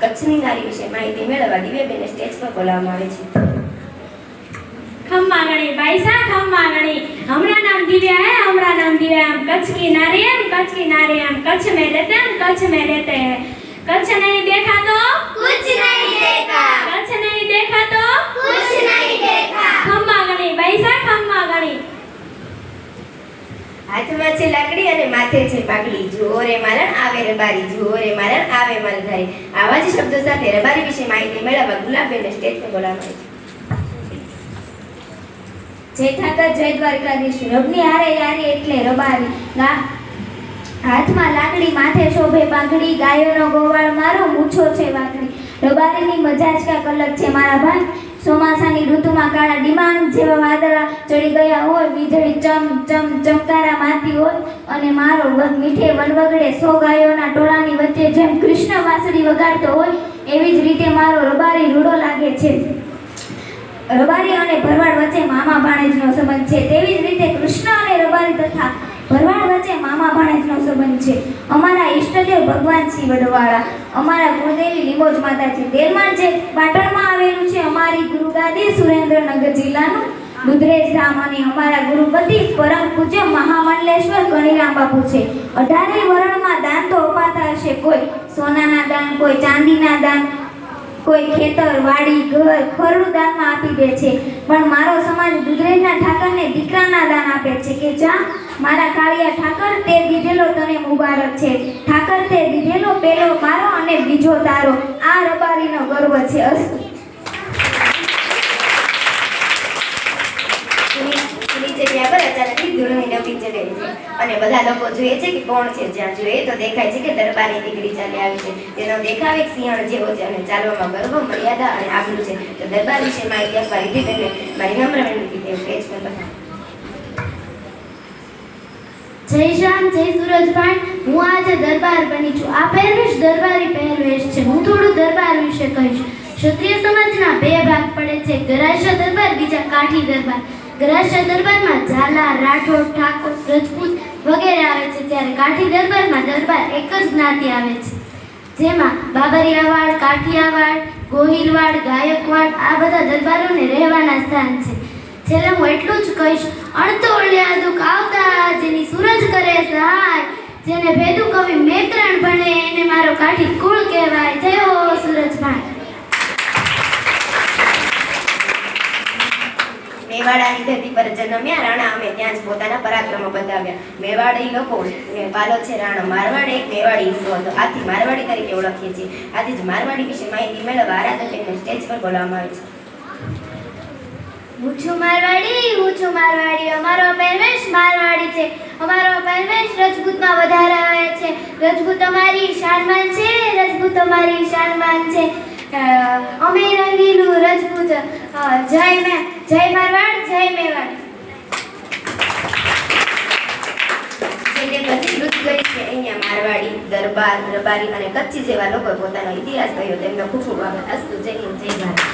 કચ્છની નારી વિશે માહિતી મેળવવા દિવ્યાબેનને સ્ટેજ પર બોલાવવામાં આવે છે खम्मा गणी पैसा खम्मा गणी हमरा नाम दिव्या है हमरा नाम दिव्या हम कच्छ की नारी हैं कच्छ की नारी हम कच्छ में रहते हैं हम कच्छ में रहते हैं कच्छ नहीं देखा तो कुछ नहीं હાથમાં છે લાકડી અને માથે છે પાઘડી. જુઓ રે મારણ આવે રબારી જુઓ રે મારણ આવે માલધારી. આવા જ શબ્દો સાથે રબારી વિશે માહિતી મેળવવા ગુલાબબેનને સ્ટેજ પર બોલાવવામાં આવે જય ઠાકર, જય દ્વારકાધીશ. રબની હારે યારી એટલે રબારી. ગા હાથમાં લાકડી, માથે શોભે પાઘડી, ગાયોનો ગોવાળ મારો મૂછો છે વાકડી રબારીની મજા જ કાંઈક અલગ છે? મારા ભાઈ ચોમાસાની ઋતુમાં કાળા ડિમાન્ડ જેવા વાદળા ચડી ગયા હોય, વીજળી ચમ ચમ, ચમકારા મારતી હોય અને મારો વગ મીઠે વનવગડે સો ગાયોના ટોળાની વચ્ચે જેમ કૃષ્ણ વાંસળી વગાડતો હોય, એવી જ રીતે મારો રબારી રૂડો લાગે છે. રબારી અને ભરવાડ વચ્ચે મામા ભાણેજનો સંબંધ છે. તેવી જ રીતે કૃષ્ણ અને રબારી તથા ભરવાડ વચ્ચે મામા ભાણેજનો સંબંધ છે. અમારા ઈષ્ટદેવ ભગવાન વડવાળા. અમારા ગુરુદેવી લીંબોજ માતાજી દેલમાં જે પાટણમાં આવેલું છે, અમારી ગુરુગાદી સુરેન્દ્રનગર જિલ્લાનું દુધરેજ ધામ અને અમારા ગુરુપતિ પરમ પૂજ્ય મહામંડલેશ્વર ગણિરામ બાપુ છે. અઢારે વરણમાં દાન તો અપાતા હશે કોઈ. સોનાના દાન, કોઈ ચાંદીના દાન કોઈ ખેતર વાડી ઘર ખરડું દાનમાં આપી દે છે. પણ મારો સમાજ દુધરેજના ઠાકરને દીકરાના દાન આપે છે કે જા, મારા કાળિયા ઠાકર તે દીધેલો તને મુબારક છે. ઠાકર તે દીધેલો પેલો મારો અને બીજો તારો. આ રબારીનો ગર્વ છે અસ્તુ. ડબી છે. અને બધા લોકો જોઈએ છે કે કોણ છે જ્યાં જોઈએ તો દેખાય છે કે દરબારી દીકરી ચાલી આવી છે. તેનો દેખાવ એક સિંહણ જેવો છે અને ચાલવામાં ગર્વ, મર્યાદા અને આબરૂ છે. તો દરબાર વિશે માહિતી આપવા રીતિબેનને મારી નમ્ર વિનંતી કે પેજ પર. જય શ્યામ, જય સુરજભાઈ હું આજે દરબાર બની છું. આ પહેરવેશ દરબારી પહેરવેશ છે. હું થોડું દરબાર વિશે કહીશ. ક્ષત્રિય સમાજના બે ભાગ પડે છે. ગરાશા દરબાર, બીજા કાઠી દરબાર. ગરાશા દરબારમાં ઝાલા, રાઠોડ, ઠાકોર રજપૂત વગેરે આવે છે. ત્યારે કાઠી દરબારમાં દરબાર એક જ જ્ઞાતિ આવે છે. જેમાં બાબરિયાવાડ, કાઠિયાવાડ, ગોહિલવાડ, ગાયકવાડ આ બધા દરબારોને રહેવાના સ્થાન છે. છેલ્લે હું એટલું જ કહીશ અણતોળ્યા દુઃખ આવતા જેની સૂરજ કરે સહાય, જેને ભેદુ કવિ મેત્રણ ભણે એને મારો કાઠી કુળ કહેવાય. જય હો સૂરજભાઈ મેવાડાની ધરતી પર જન્મ્યા, રાણા અમે ત્યાં જ પોતાના પરાક્રમો બતાવ્યા. મેવાડી લોકો ને પાલો છે રાણા. મારવાડ એક મેવાડી હિસ્સો હતો. આથી મારવાડી તરીકે ઓળખીએ છીએ. આથી જ મારવાડી વિશે માહિતી મેળવવા આરાધકને સ્ટેજ પર બોલાવવામાં આવે છે. હું છું મારવાડી હું છું મારવાડી. અમારો પહેરવેશ મારવાડી છે. અમારો પહેરવેશ રજપૂતમાં વધારે આવે છે. રજપૂત અમારી શાનમાન છે. રજપૂત અમારી શાનમાન છે. અમે રંગીલું રજપૂત. જય મે. જય મારવાડ, જય મેવાડ. જે તે પછી નૃત્ય કરી છે મારવાડી, દરબાર દરબારી અને કચ્છી જેવા લોકો પોતાનો ઇતિહાસ કહ્યો. તેમનો ખૂબ ખૂબ આભાર. અસ્તુ, જય હિન્દ, જય ભારત.